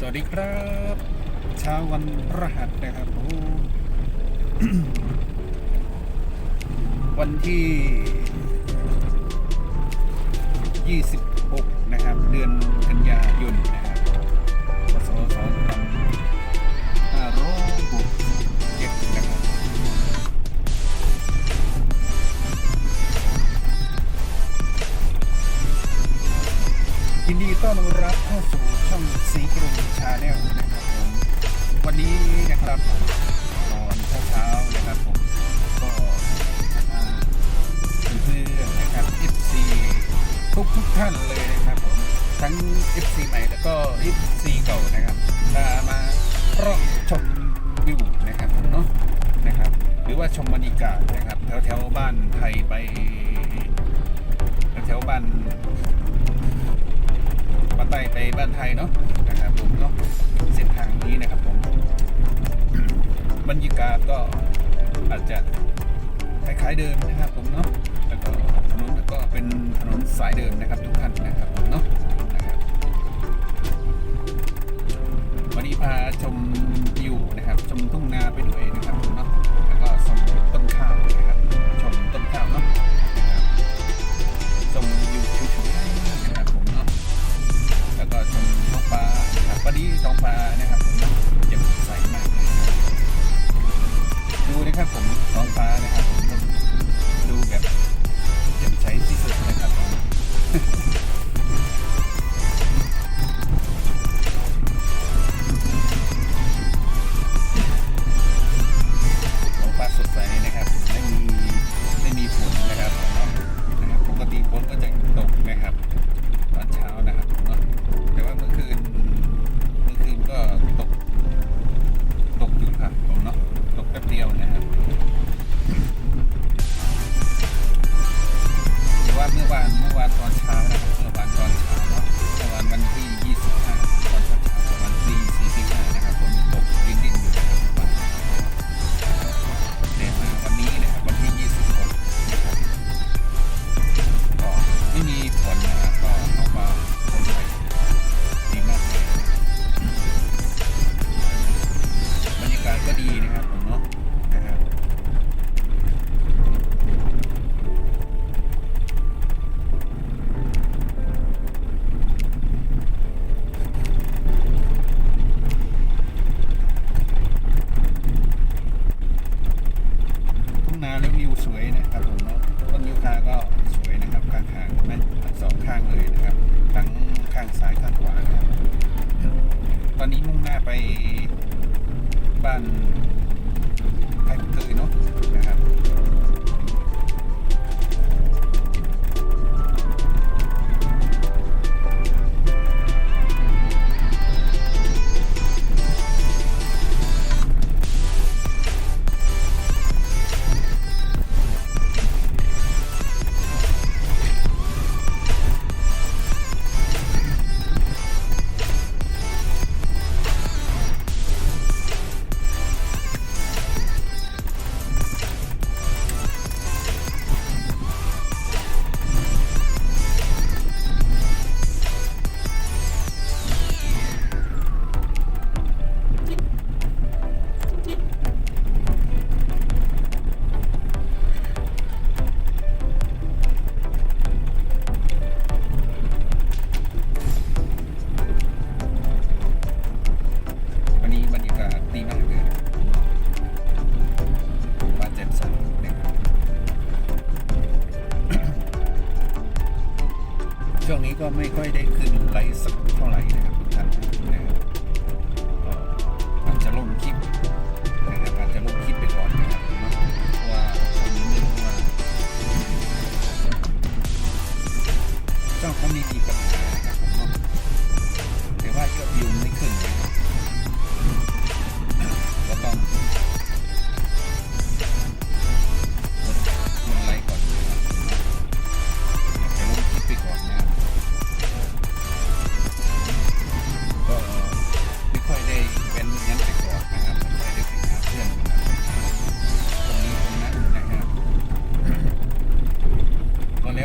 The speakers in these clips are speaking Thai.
สวัสดีครับเช้าวันพฤหัสนะครับโอ้วันที่ 26 นะครับ เดือนกัน วันนี้นะครับตอนเช้าๆนะครับผมก็อ่าเพื่อนๆนะครับ FC ทุกทุกท่านเลยนะครับผมทั้ง FC ใหม่แล้วก็ FC เก่านะครับมามาร่องชมวิวนะครับผมเนาะนะครับหรือว่าชมบรรยากาศนะครับแถวแถวบ้านไทยไปแถวแถวบ้านมาไตไปบ้านไทยเนาะนะครับผมเนาะเส้นทางนี้นะครับ บรรยากาศก็อาจจะคล้ายๆเดิมนะครับผมเนาะแล้วก็ถนนก็เป็นถนนสายเดิมนะครับทุกท่านนะครับผมเนาะนะครับวันนี้พาชมวิวนะครับชมทุ่งนาไปด้วยนะครับผมเนาะแล้วก็ชมต้นข้าวนะครับชมต้นข้าวเนาะชมวิวชิวๆนะครับผมเนาะแล้วก็ชมท้องฟ้าครับวันนี้ท้องฟ้านะครับผม ฟ้านะครับ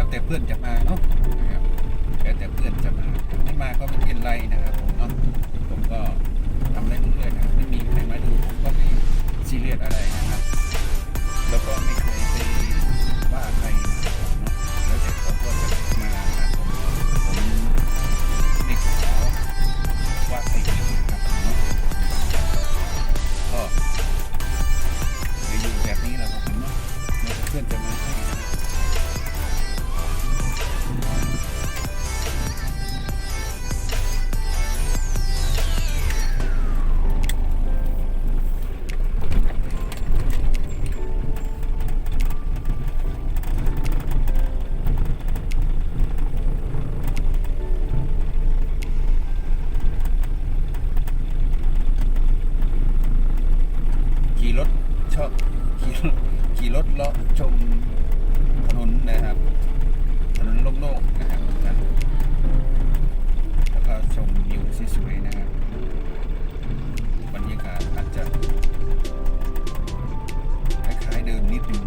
แล้วแต่เพื่อนจะมาเนาะนะครับแล้วแต่เพื่อนจะมาไม่มาก็ไม่เป็นไรนะครับผมเนาะผมก็ทำได้เรื่อยๆนะไม่มีใครมาดูผมก็ไม่ซีเรียสอะไรนะครับ แล้วก็ไม่เคยไปว่าใคร ขี่รถเลาะชมถนนนะครับถนนโล่งๆนะครับแล้วก็ชมวิวสวยๆนะครับบรรยากาศอาจจะคล้ายๆเดิมนิดนึง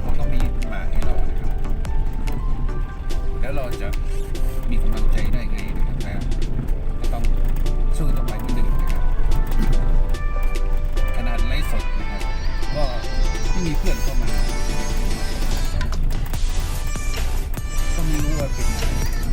เขาเขาก็ไม่มาให้เรานะครับ แล้วเราจะมีกำลังใจได้ไงนะครับแล้วก็ต้องสู้ต่อไปเหมือนเดิมนะครับ ขนาดไลฟ์สดนะครับ ก็ไม่มีเพื่อนเข้ามา ก็ไม่รู้ว่าเป็นอะไร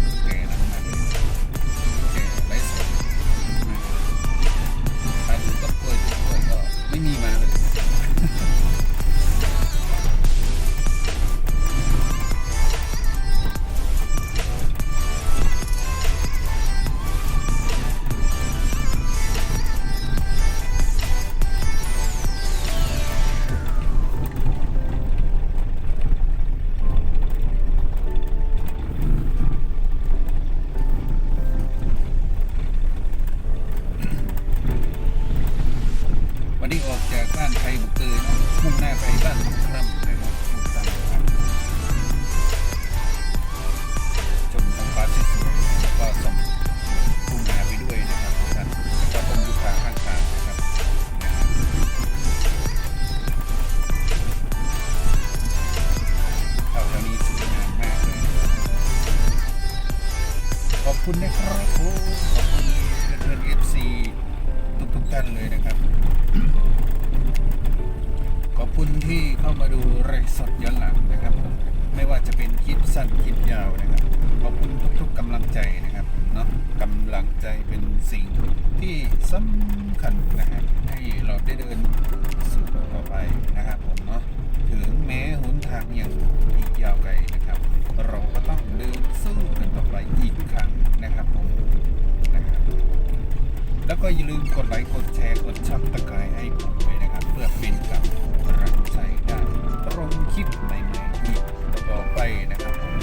ออกจากบ้านไทยบุกเกยมุ่งหน้าไปบ้านสงครามนะครับสงครามครับชมท้องฟ้าที่สวยแล้วก็ส่งทุ่งนาไปด้วยนะครับท่านแล้วก็ต้นยูคาข้างทางนะครับนะครับเขาแถวนี้สวยงามมากเลยขอบคุณนะครับโอ้ขอบคุณเพื่อนเอฟซีทุกทุกๆท่านเลยนะครับ ขอบคุณที่เข้ามาดูไรสดย้อนหลังนะครับ ไม่ว่าจะเป็นคลิปสั้นคลิปยาวนะครับ ขอบคุณทุกๆกำลังใจนะครับเนาะกำลังใจเป็นสิ่งที่สำคัญนะครับให้เราได้เดินสู่ต่อไปนะ ก็อย่าลืมกดไลค์กดแชร์กดช่องตะกายให้ผมด้วยนะครับ เพื่อเป็นกำลังใช้ได้ตรงคิดใหม่ๆอีกต่อไปนะครับ